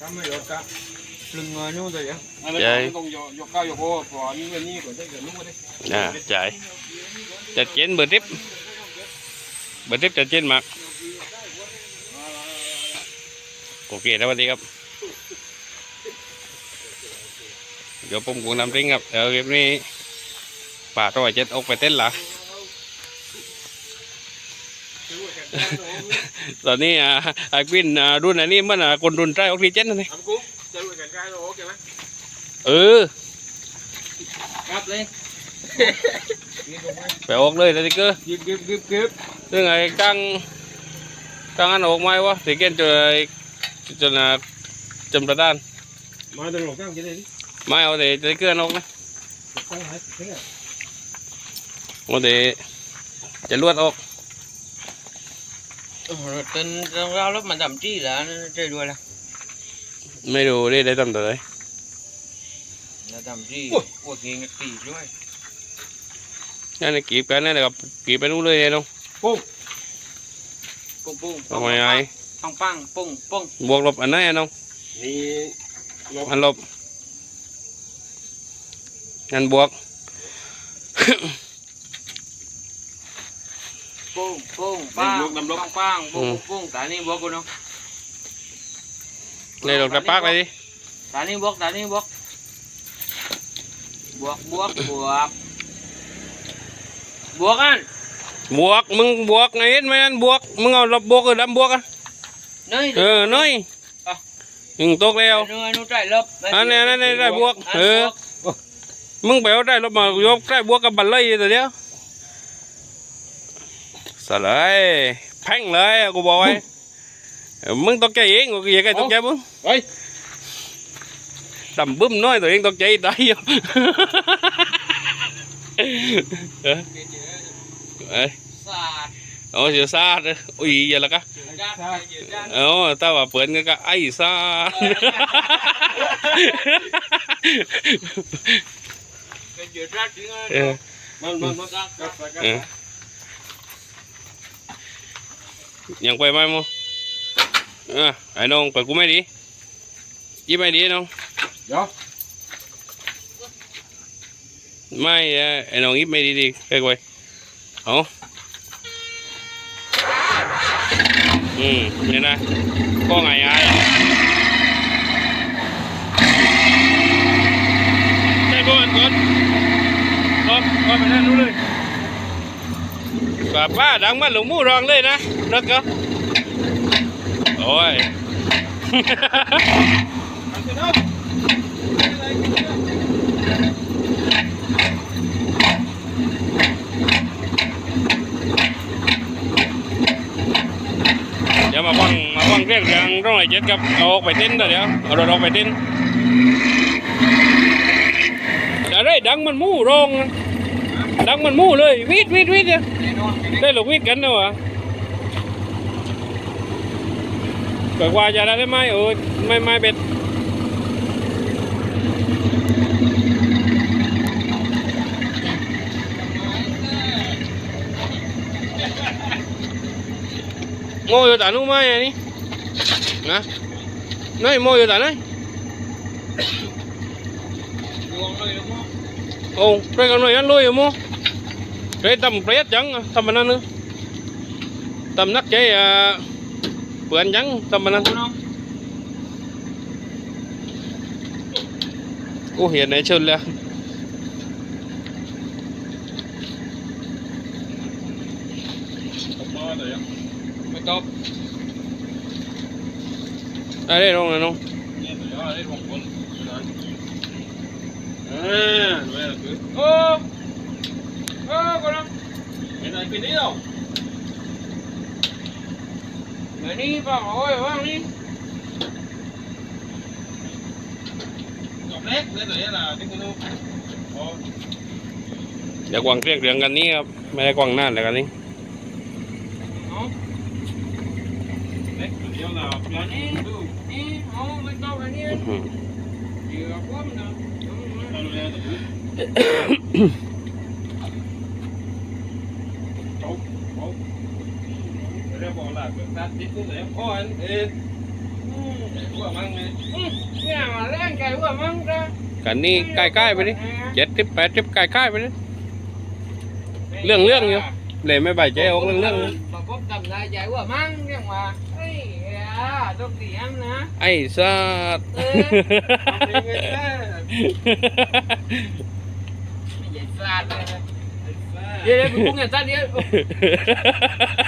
Cắm mới được cả. Lưng ngồi nu rồi vậy. À, Chơi. nó còn dọc dọc cao dọc hồ, bỏ như vậy như của đây rồi lúc đấy. อ่าจ่ายจัดเจนเบอร์ทิปเบอร์ทิปจัดเจนมากโอเคสวัสดีครับเดี๋ยวผมกูนำริ้งครับเดี๋ยวคลิปนี้ป่าตัวเจ็ดอกไปเต้นละ ตอนนี้อ่าไอ้กวินอ่ารุ่นอันนี้มันอะคนรุ่นใจออกซิเจนนั่นเอง Anh cú, chơi đuổi cảnh cái rồi ok ไหมเออ Cắt lên. ไปออกเลยสติ๊กเกอร์ Kịp kịp kịp kịp. เรื่องไอ้กลางกลางอันออกไม้วะสีเกนจนไอ้จนอะจำประดาน Mà đừng lột cái cái này đi. ไม่เอาแต่สติ๊กเกอร์นอกนะ Không phải thế à. เอาแต่จะลวดออก rồi tên trong rau lúc mà thậm chí là nó chơi đuôi là ไม่รู้ได้ได้ทำตัวไหน là thậm chí Ui. của kỳ ngạc tỷ đuôi นั่นน่ะกีบกันนั่นแหละครับกีบไปนู่นเลยไอ้น้อง Bum. pung pung ทำไมไอ้ pang pang pung pung บวกลบอันไหนไอ้น้อง Đi lột อันลบอันบวก pung pung Đừng pang luộc, đừng luộc. pang pang Ừ. pung pung tại ni buộc của nó เลยลงตะปากเลยดิ tại ni buộc tại ni buộc buộc buộc buộc buộc anh บวกมึงบวกไงเห็นไหมนั่นบวกมึงเอาลบบวกเออดำบวกอะ nơi เออน้อยยิงตกแล้ว nơi nó chạy lớp Anh này, anh này, này, buộc. Anh Ừ. buộc. มึงไปเอาได้รถมายกได้บวกกับบันเลยตัวเดียว สลายแพ่งเลยกูบอกไว้เออมึงตกใจเองกูอย่าใกล้ตกใจมึง Ê. ดำบึ้มน้อยตัวเองตกใจได้อยู่เออเอ้ย Sạt. โอ้เสียซาดอุ้ยอย่าละกะ Ra, ra, ra. เอ้าถ้าว่าเปิดก็ก็ไอ้ซาด Cái chuyện ra tiếng เออ ยังไปไหมมั้งอะไอ้น้องเปิดกูไม่ดียี่ไม่ดีน้อง Dạ. ไม่เอ่อไอ้น้องยิบไม่ดีดีไปกวยเอาอืมเนี่ยนะก็ไงอายใช่ก่อนก่อนรอบก่อนไปนั่นรู้เลย ป้าป้าดังมันหลงมูรองเลยนะนักก็โอ้ยเดี๋ยวมาฟังมาฟังเรื่องเรื่องร้องไห้เจ็ดกับเอาออกไปเต้นเดี๋ยวเอารถออกไปเต้นอะไรดังมันมู่รองนะ ดังมันมู่เลยวิดวิดวิดเนี่ยได้หลกวิดกันนะวะเกิดว่าจะได้ไหมเออไม่ไม่เบ็ดโง่อยู่แต่นู้นไหมอันนี้นะนี่โง่อยู่แต่ไหน Buông lên đúng không? โอ้ไปกันหน่ อยอันเลยมั้งไปตำเปรี้ยจังอะทำมันนั่นนึงตำนักใจ À, vậy là cứ. Ô. Ô, con đâu? Cái này cái đi đâu? Mày đi vào ôi, vào đi. Ngọc nét, cái này là cái cái Ồ, อย่ากวางเรียกเรื่องกันนี้ครับไม่ได้กวางนานเลยกันนี้ Đó. nét chủ yếu là Rồi đi. Đi, ô, mày top này đi. อื้อหือ Vừa quá mà nè. Đúng rồi. Đâu ra được. Chấu, chấu. Để ra bỏ lại cái sát tí cũng để em khó anh. Ê. หัวมั่งเลยเนี่ยมาเล่นไก่หัวมั้งจ้ะ กันนี่ใกล้ๆไปดิเจ็ดทิปแปดทิปใกล้ๆไปดิเรื่องเรื่องอยู่เลยไม่ใบใจออกเรื่องเรื่องอยู่มาพบทำได้ใจหัวมั้งเนี่ยมา ต้องเสียงนะ ไอ้สัตว์เออทำเองไงแม่ไม่ใหญ่ฟาดเลยนะเดี๋ยวเดี๋ยวผมเนี่ยตาเดียว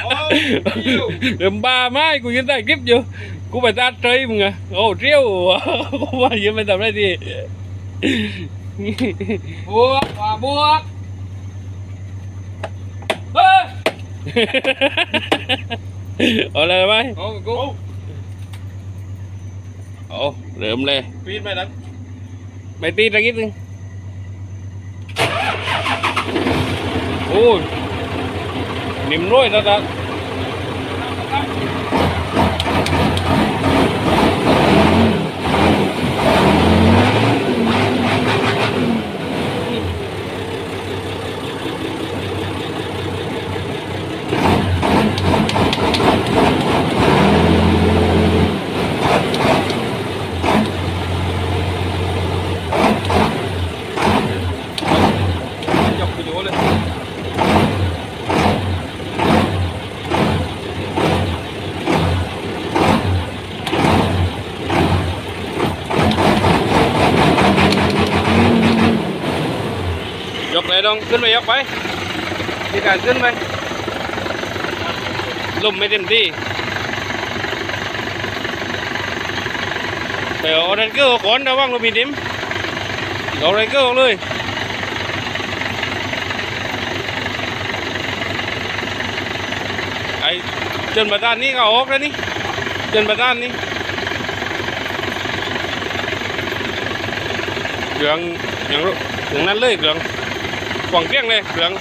โอ้ยหิวเดิมบ้าไม้กูยังได้คลิปอยู่ กูไปตัดเทยมึงอะโอ้เที่ยวกูว่ายังไม่ทำได้ดี บวกว่าบวกเฮ้ยเอาเลยไหม โอ้กู โอ้เริ่มเลยปีนไปนั้นไม่ตีตะกี้นึงโอ้ยนิ่มร้อยแล้วจ้ะ ยกไปดูเลย ยกเลยดองขึ้นไปยกไปมีการขึ้นไปลมไม่เต็มที่ไปเอาอะไรเกอร์ก่อนระวังเรามีดิมเอาอะไรเกอร์ออกเลยไอจนประดานนี้ก็ออกแล้วนี่จนประดานนี้เหลืองอย่างรู้อย่างนั้นเลยเหลือง กวางเกลี้ยงเลยเหลือง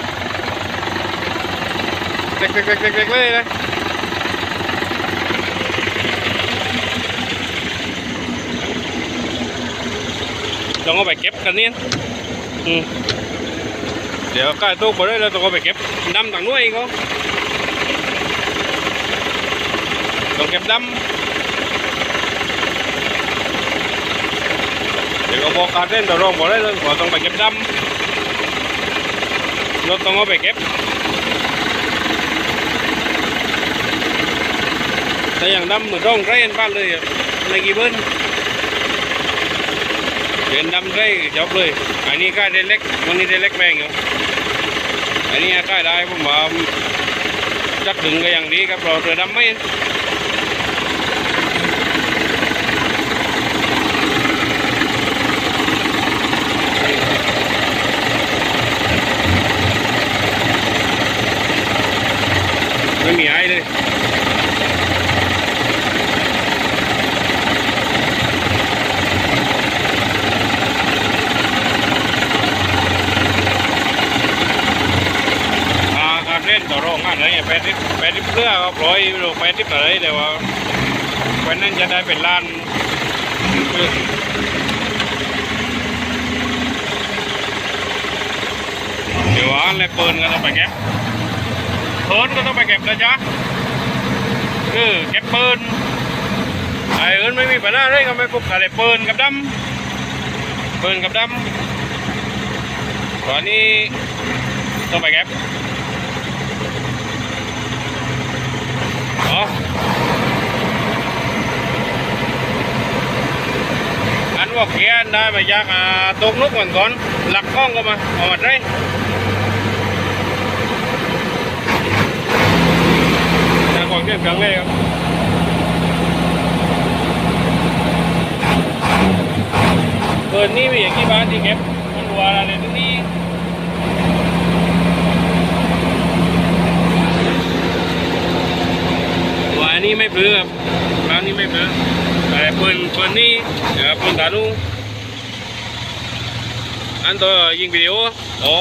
เด็กๆๆๆๆเลยนะต้องเอาไปเก็บกันนี่อืมเดี๋ยวใกล้ตู้ไปเลยเราต้องเอาไปเก็บดำต่างนู้นเองเขาต้องเก็บดำเดี๋ยวเอาบอกการเต้นต่อรองบอกได้เลยว่าต้องไปเก็บดำ รถต้องเอาไปเก็บแต่อย่างดำเหมือนต้องเรนบ้านเลยในกี่เบิ้ลเห็นดำได้จบเลย อันนี้ก็ได้เล็กวันนี้ได้เล็กแพงอยู่อันนี้ก็ได้ผมว่าจักถึงก็อย่างดีครับเราเรือดำไม่ ไม่มีไอ้เลยอาการเล่นต่อรองงานอะไรแปดทิปแปดทิปเพื่อก็ปล่อยโลแปดทิปอะไรแต่ว่าวันนั้นจะได้เป็นล้านเดี๋ยวอันเลยปืนก็ต้องไปเก็บ ปืนก็ต้องไปเก็บนะจ๊ะคือเก็บปืนไอ้อื่นไม่มีปัญหาเลยก็ไม่พบอะไรปืนกับดำปืนกับดำตอนนี้ต้องไปเก็บอ๋ออันว่าเขียนได้มาจากอ่าตกนุกก่อนก่อนหลักข้องก็มาเอามาได้ ทางก่อนเทียบกันเลยครับเปิดนี่มีอย่างกี่บ้าทที่เก็บมันวัวอะไรตรงนี้ว่าอันนี้ไม่เปลือกร้านนี้ไม่เปลือกแต่ปืนปืนนี่เดี๋ยวปืนตาลูอันตัวยิงวิดีโอโอ้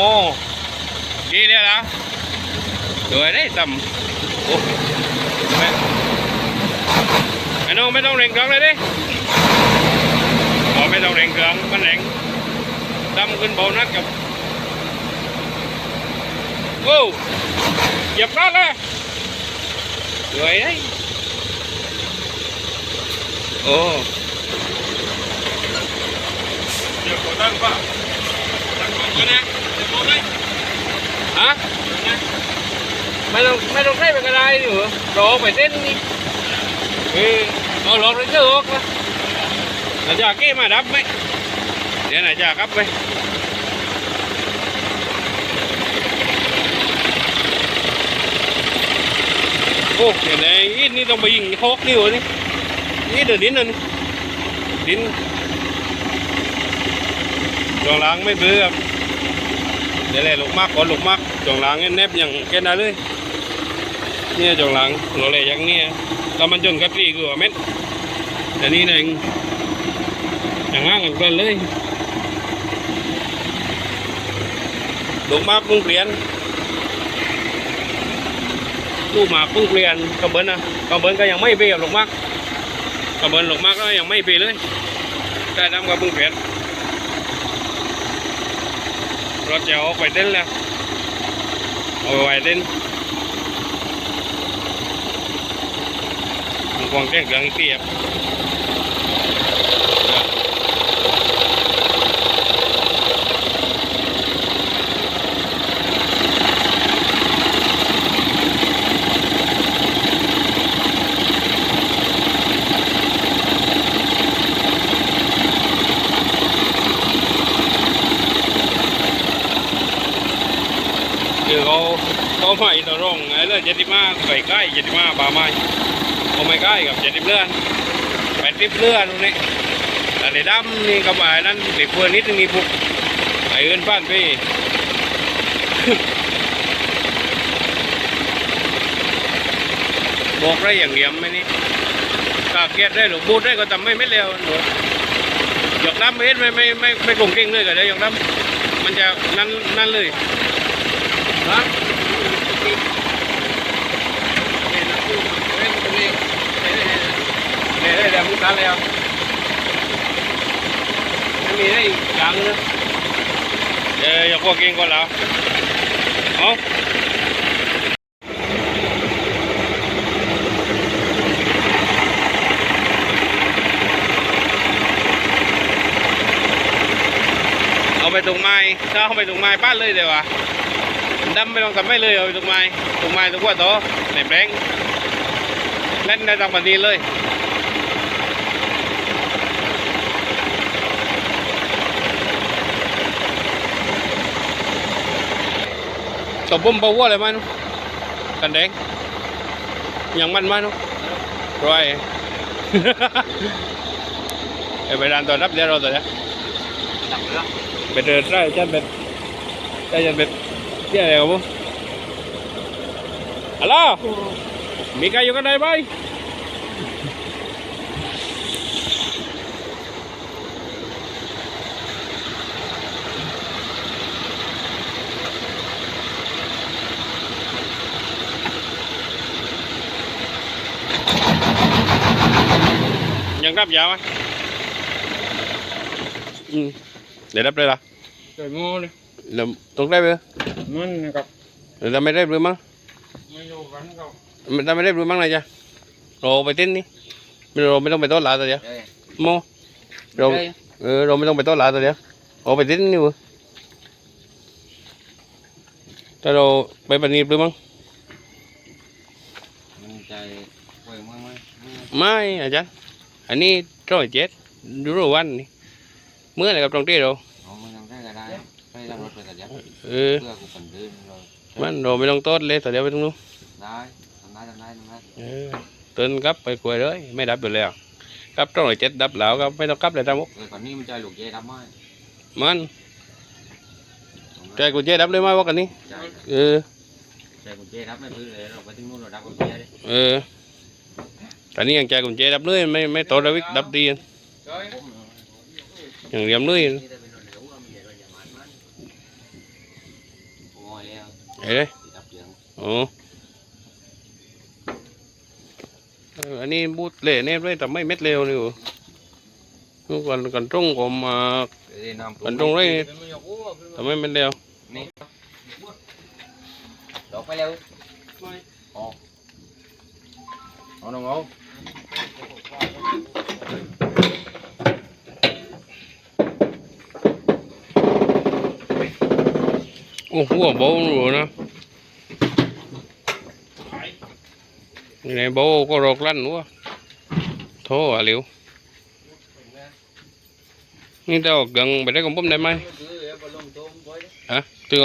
ดีเลยนะสวย ได้ต่ำโอ้ไม่ไม่ต้องไม่ต้องเร่งเครื่องเลยดิบอ๋อไม่ต้องเร่งเครื่องมันแรงต่ำขึ้นเบานักกับโอ้เหยียบพลาดเลย rồi đấy โอ้เดี๋ยวขอตั้งป่ะตั้งก่อนก็ได้เดี๋ยวบอกเลยฮะ ไม่ต้องไม่ต้องใช้เป็นกระไรดิเหรอรอไปเส้นนี่เออเอาหลอกเลยเจอออกนะแล้วจะเก้มาดับไหมเดี๋ยวไหนจะครับไปโอ้เดี๋ยวไหนนี่ต้องไปยิงโคกนี่วะนี่นี่เดือดดินน่ะนี่ดินจองล้างไม่เบื่อครับเดี๋ยวเลยลูกมากก่อนลูกมากจองหลังแนบอย่างแค่นั้นเลย เนี่ยจองหลังหัวเลยย่างเนี้ยแล้วมันจนกับปีคือว่าเม็ดแต่นี่เองอย่างง่างกันกันเลยลูกมากเพิ่งเปลี่ยนลูกมากเพิ่งเปลี่ยนกระเบินนะกระเบินก็ยังไม่เปียนลูกมากกระเบินลูกมากก็ยังไม่เปียเลยแต่น้ำก็เพิ่งเปลี่ยนรถจะออกไปเต้นแล้วเอาไปเต้นมัน กวางแจ้งเรื่องอีกทีครับคือเขาเขาใหม่ตัวร่องไอ้เรื่องเจ็ดสิบห้าใส่ใกล้เจ็ดสิบห้าบาไม้ เขาไม่ใกล้กับเจ็ดสิบเลื่อนแปดสิบเลื่อนตรงนี้แต่ในดำนี่กับไอ้นั้นเด็กเพื่อนนิดนึงนี่พวกไอ้เอินฟ้านพี่บอกได้อย่างเดียวไหมนี่กาเกียดได้หรือบูดได้ก็ทำไม่ไม่เร็วหนูหยอกดำไม่เห็นไม่ไม่ไม่ไม่กลงเก่งเลยก็ได้หยอกดำมันจะนั่นนั่นเลยฮะ เนี่ยได้แล้วมึงตัดแล้วไม่มีได้อย่างนึงเดี๋ยวอย่าพวกเก่งก่อนแล้วเอาเอาไปตรงไม้ถ้าเอาไปตรงไม้ป้านเลยเดี๋ยววะดำไม่ต้องทำไม่เลยเอาไปตรงไม้ตรงไม้ตรงหัวโตในแปลงเล่นได้ตามปฏิเลย ตบบุ้มเบาวัวอะไรมานุกันแดงยังมันมานุร้อยไอ้ไปร้านตัวรับเดี๋ยวเราตัวเนี้ยไปเดินไร่จันเป็ดได้จันเป็ดเที่ยอะไรกับบุ้มฮัลโหลมีใครอยู่กันได้ไหม ยังรับยาไหมอืมเดี๋ยวรับเลยล่ะเกิดงูเลยแล้วตรงได้ไหมมันนะครับหรือเราไม่ได้หรือมั้งไม่อยู่กันก็มันเราไม่ได้หรือมั้งเลยจ้ะเราไปเต้นนี่เราไม่ต้องไปโต๊ะหลาตัวเดียวโมเราเออเราไม่ต้องไปโต๊ะหลาตัวเดียวเอาไปเต้นนี่เว้ยถ้าเราไปปนีหรือมั้งมันใจเว้ยมึงไหมไม่อาจารย์ อันนี้ร้อยเจ็ดดูรูวันนี่เมื่อไหร่กับตรงที่เราเอามึงทำได้ก็ได้ไปทำรถไปแต่เดียวเออเพื่อกูปั่นเดินเลยมันเราไม่ต้องโต๊ะเลยตัวเดียวไปตรงนู้นได้ทำได้ทำได้ทำได้เออตื่นกลับไปกลวยเลยไม่ดับอยู่แล้วกลับต้องร้อยเจ็ดดับแล้วก็ไม่ต้องกลับเลยทั้งหมดเออก่อนนี้มันใจหลุกเย่ทำไมมันใจกูเจ๊ดับเลยไหมว่ากันนี้ใจเออใจกูเย่รับไม่พื้นเลยเราไปถึงนู่นเราดับกูเย่ดิเออต อนนี้ยังใจกุญแจดับเลยไม่ไม่โตระวิกดับดีอย่างเรียมเลยนี่ได้เป็นรถเหลวมันเดี๋ยวเราอย่ามันมันโอ้ยแล้วเอ้ยดับเสียงโอ้อันนี้บูดเละเนี่ยเลยแต่ไม่เม็ดเร็วเลยเหรอกันกันตรงผมกันตรงเลยแต่ไม่เม็ดเร็วนี่ดอกไปเร็วออเอาน้องเอา โอ้หัวโบหนูนะนี่ในโบก็รกลั่นหัวโธ่อะเหลียวนี่จะออกกังไปได้กับผมได้ไหมฮะตึง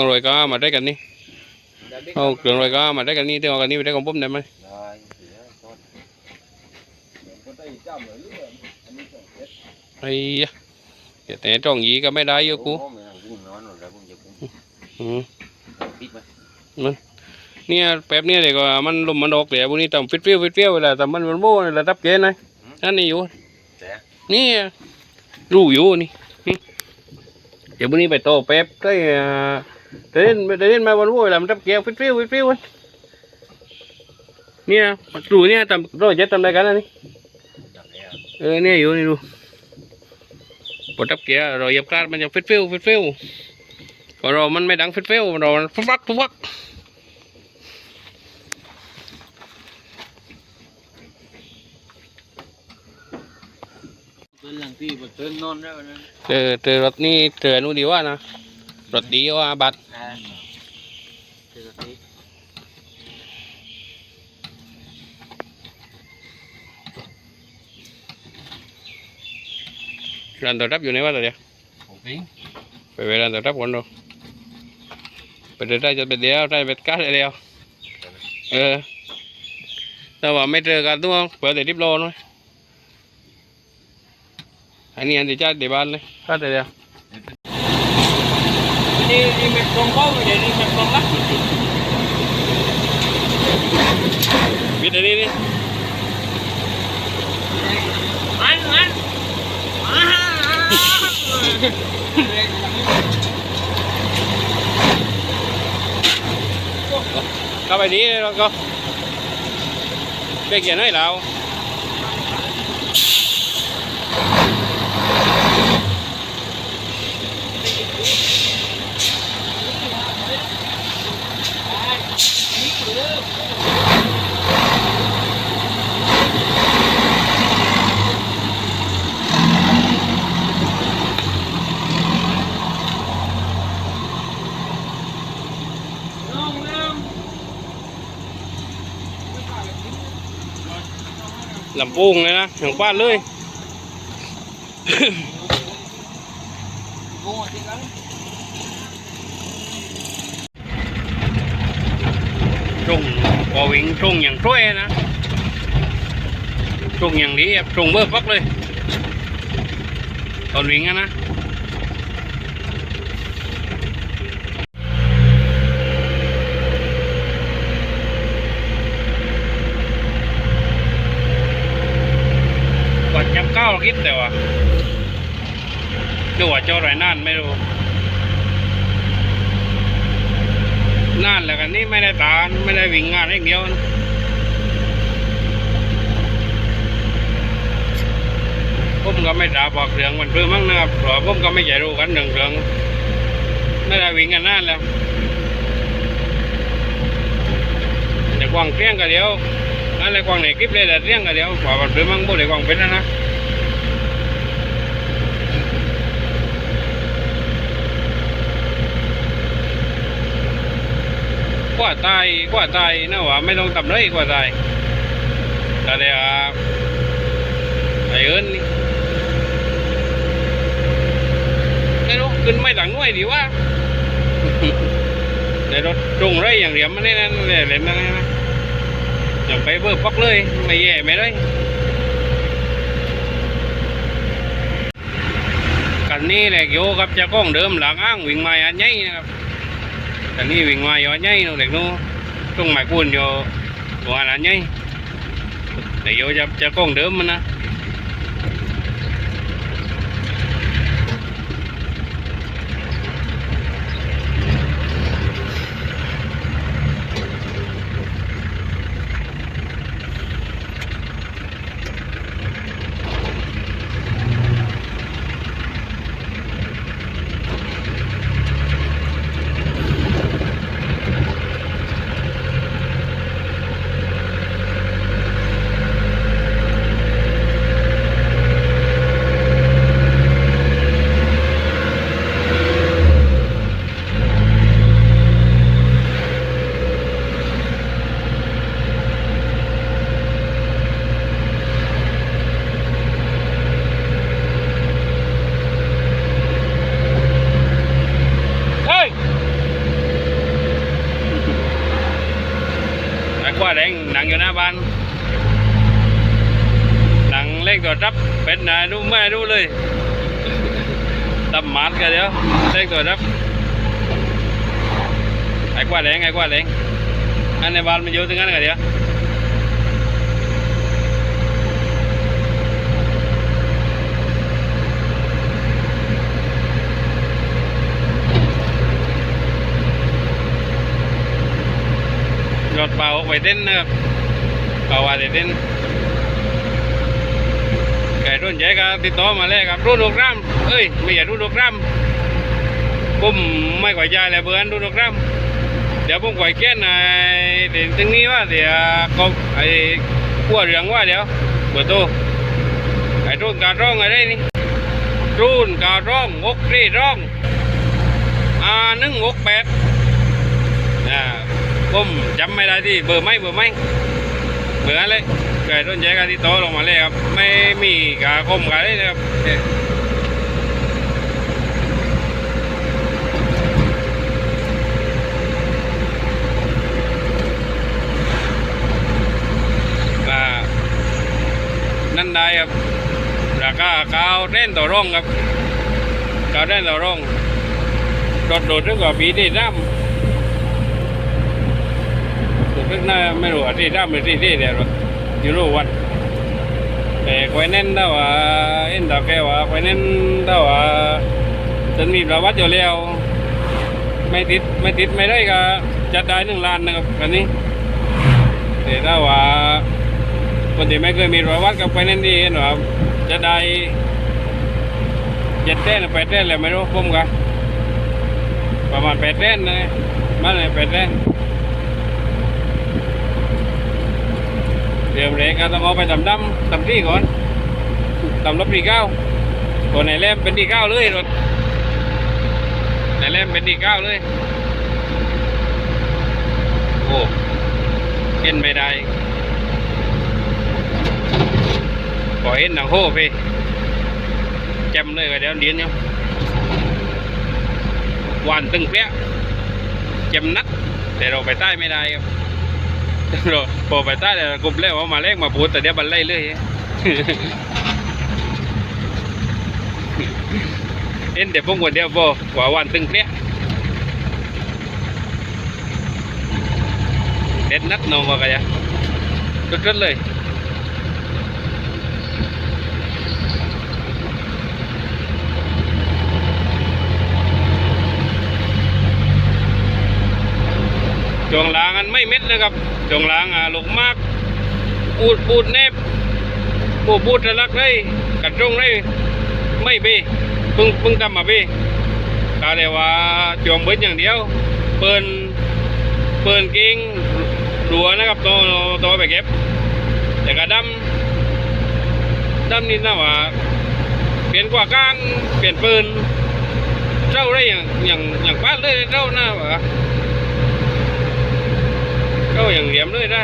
เอารอยก้ามาได้กันนี่เอาเกลืองรอยก้ามาได้กันนี่ตึงเอากันนี่ไปได้กับผมได้ไหมไอ้ยะเดี๋ยวแต่จ้องยีก็ไม่ได้เยอะกูอืมเนี่ยแป๊บเนี่ยเด็กว่ามันลมมันออกเดี๋ยวพวกนี้ทำฟิตเฟี้ยวฟิตเฟี้ยวเวลาทำมันมันโม่ระดับเกณฑ์นะนั่นนี่อยู่นี่รู้อยู่นี่นี่เดี๋ยวพวกนี้ไปโตแป๊บได้เอ่อเดินไปเดินมาวันโม่เวลามันรับเกณฑ์ฟิตเฟี้ยวฟิตเฟี้ยวเนี่ยรู้เนี่ยทำเราจะทำอะไรกันนะนี่เออเนี่ยอยู่นี่ดู ปวดรับเกียร์เราเหยียบคลาดมันจะฟิตเฟี้ยวฟิตเฟี้ยวของเรามันไม่ดังฟิตเฟี้ยวเรามันฟุบฟักฟุบฟักเป็นหลังที่แบบเดินนอนได้วันนั้นเจอเจอรถนี่เจอนู่นดีว่านะรถดีว่าบัตร อ่าเจอที่ ร้านตัวรับอยู่ไหนวะตัวเดียวผมเองไปไปร้านตัวรับก่อนดูไปเดินได้จะไปเดียวได้ไปกัดเดียวเออแต่ว่าไม่เจอกันตัวเปิดแต่ดิบโลน้อยอันนี้อันที่จ้าเดี๋ยวบ้านเลยกัดเดียวนี่นี่เป็นกองเป้าเดี๋ยวนี้เป็นกองลักบิดอันนี้นี่มันมันอ่า เข้าไปดีแล้วก็ไปเขียนให้เรา น้องน้ำ ปูงเลยนะอย่างบ้านเลยช่งแล้วงพอวิ่งช่งอย่างช่วยนะช่งอย่างนี้ช่งเบิร์ฟักเลย ตอนวิ่งอะนะกว่าจับเกิดแต่ว่าดูว่าเจ้าไรนั่นไม่รู้นั่นแหละกันนี่ไม่ได้ตานไม่ได้วิ่งงานอย่างเดียวนะผมก็ไม่ทราบว่าเรื่องมันเพิ่มมั้งนะครับเพราะผมก็ไม่ใช่รู้กันหนึ่งเรื่องไม่ได้วิ่งกันนั่นแล้วแต่กวางเตี้ยงกันเดียวนั่นแหละกวางไหนคลิปเลยแต่เตี้ยงกันเดียวกว่ามันเพิ่มมั้งบ่ได้กวางเป็นนะนะ ว่าตายกว่าตายนะว่าไม่ต้องทำเลยกว่าตายแต่เดี๋ยวไอ้เอิญนี่ไม่รู้ขึ้นไม่ต่างหน่วยดีว่าในรถตรงไรอย่างเดียวมันนี่นั่นเลยเล่นนั่นนะอย่างไปเบอร์ปักเลย ไม่แย่ไม่เลยกันนี้แหละโยกับจ้าของเดิมหลังอ้างวิ่งมาอันใหญ่นะครับ แต่นี่วิ่งมาย้อใหญ่นู่นเด็กนู้ต้องหมายคุณอยู่ตัวนนั้นใหญ่แต่โยจะจะกล้องเดิมมันนะ เลยตำหมัดกันเดี๋ยวเร่งตัวรับไอ้กว่าแดงไอ้กว่าแดงอันในบ้านมันอยู่ตรงนั้นกันเดี๋ยวรถเบาไปเต้นนะครับเบาว่าไปเต้นไก่ รุ่นใหญ่ก็ติดต่อมาเลยครับรุ่นหกรัมเอ้ยไม่ใช่รุ่นหกรัมผมไม่ก่อยใจเลยเบอร์นรุ่นหกรัมเดี๋ยวผมก่อยแก้นไอ้เดี๋ยวตรงนี้ว่าเดี๋ยวก็ไอ้ขั้วเหลืองว่าเดี๋ยวเบอร์โตไอ้รุ่นการร้องอะไรนี่รุ่นการร้องงกรีร้องอ่าหนึ่งงกแปดอ่าผมจำไม่ได้ที่เบอร์ไม่เบอร์ไม่ เหมือนเลยไก่ต้นใหญ่กันที่โตะลงมาเลยครับ ไม่มีกาคมกาเลยนะครับเนี่ยนั่นได้ครับราคาเก้าเล่นต่อร่องครับเก้าเล่นต่อร่องรถโดดเรื่องกว่าปีที่น้ำ โดดเรื่อหน้าไม่รู้ว่าที่น้ำหรือที่ที่เดียวหรอกอยู่รู้วันแต่ควายเน้นถ้าว่าเอ็นดอกแกว่าควายเน้นถ้าว่าจนมีประวัติอยู่แล้วไม่ติดไม่ติดไม่ได้ก็จัดได้หนึ่งล้านนะครับอันนี้แต่ถ้าว่าคนที่ไม่เคยมีประวัติกับควายเน้นที่เห็นว่าจะได้เจ็ดเต้นหรือแปดเต้นเลยไม่รู้ผมกันประมาณแปดเต้นนะมันเลยแปดเต้น เดี๋ยวเรกก็ต้องเอาไปทำดำทำที่ก่อนทำรถปีเก้าตัวไหนแลมเป็นดีเก้าเลยรถไหนแลมเป็นดีเก้าเลยโอ้เห็นไม่ได้ขอเห็นหนังโฮพี่จำเลยก็เดี๋ยวเดียนเนี่ยหวานตึงเปี้ยจำนัดแต่เราไปใต้ไม่ได้ครับ พอไปใต้เลยกลุ่มแรกว่มาแรกมาปูแต่เดี๋ยวบันไล่เลยเอ็นเดี๋ยวพวกวันเดียวบ่กว่าวันตึงเนี้ยเด็ดนัดนองว่ากันยะรึดๆเลยจวงลางันไม่เม็ดเลยครับ ไม่เบเพิ่งเพิ่งทำมาเบกาเดียวว่าจวงเบิ้อย่างเดียว เปินเปินกิ้งรัวนะครับตัวตัวไปเก็บ แต่กระดำดำนี่นะว่าเปลี่ยนกว่าก้างเปลี่ยนปืนเจ้าได้อย่างอย่างอย่างบ้านเลยเจ้าหน้าว่า เข้าอย่างเหลี่ยมเลยนะ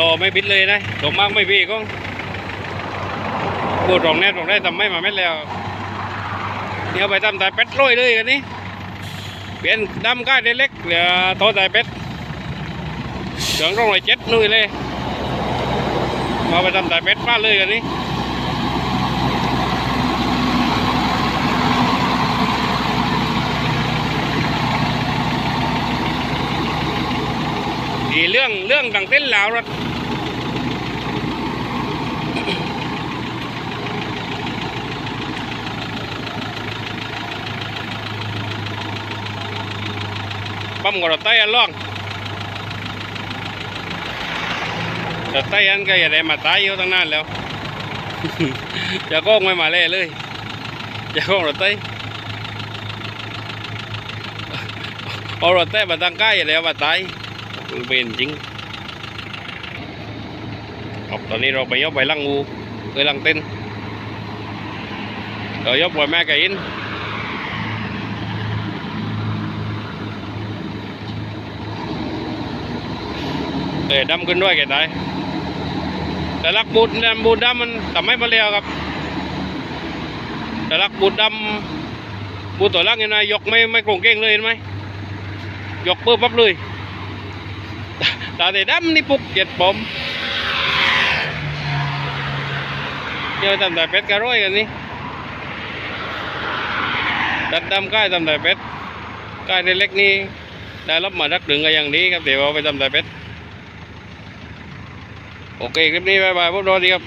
รอไม่พิดเลยนะตกมากไม่พี่ก็ปวดรองแน่รองได้ทำไม่มาไม่แล้วเดี๋ยวไปทำแายเป็ดลอยเลยกันนี้เปลี่ยนดำก้าเล็กเหลือโตแายเป็ดเสียงร้องเลยเจ็ดนุ่ยเลยมาไปทำแายเป็ดมาเลยกันนี้ เรื่องเรื่องบางเส้นลาวรถปั๊มกระต้ยล่องกระต้ยันก็อย่าได้มาตายอยู่ตั้งนานแล้วจะก้งไม่มาเล่เลยจะก้งกระต้ยเอารถเต้มาตั้งใกล้อย่าได้มาตาย เป็นจริงครับตอนนี้เราไปยกไปลังงูไปลังเต้นเรายกไปแม่ไก่อินเอ้ยดำขึ้นด้วยแกตายแต่ลักบูดดำบูดดำมันทำให้มาเร็วครับแต่ลักบูดดำบูดตัวลักยังไงยกไม่ไม่โกงเก่งเลยเห็นไหมยกเพิ่มปั๊บเลยาเด็ดำนี่ปุกเจ็ดปมเดี๋ยวทำแต่เป็ดกระร้อยกันนี่ดัดดำใกล้ทำแต่เป็ดใกล้เล็กๆนี่ได้รับมาดักดึงกันอย่างนี้ครับเดี๋ยวเอาไปทำแต่เป็ดโอเคคลิปนี้บายบายพวกเราดีครับ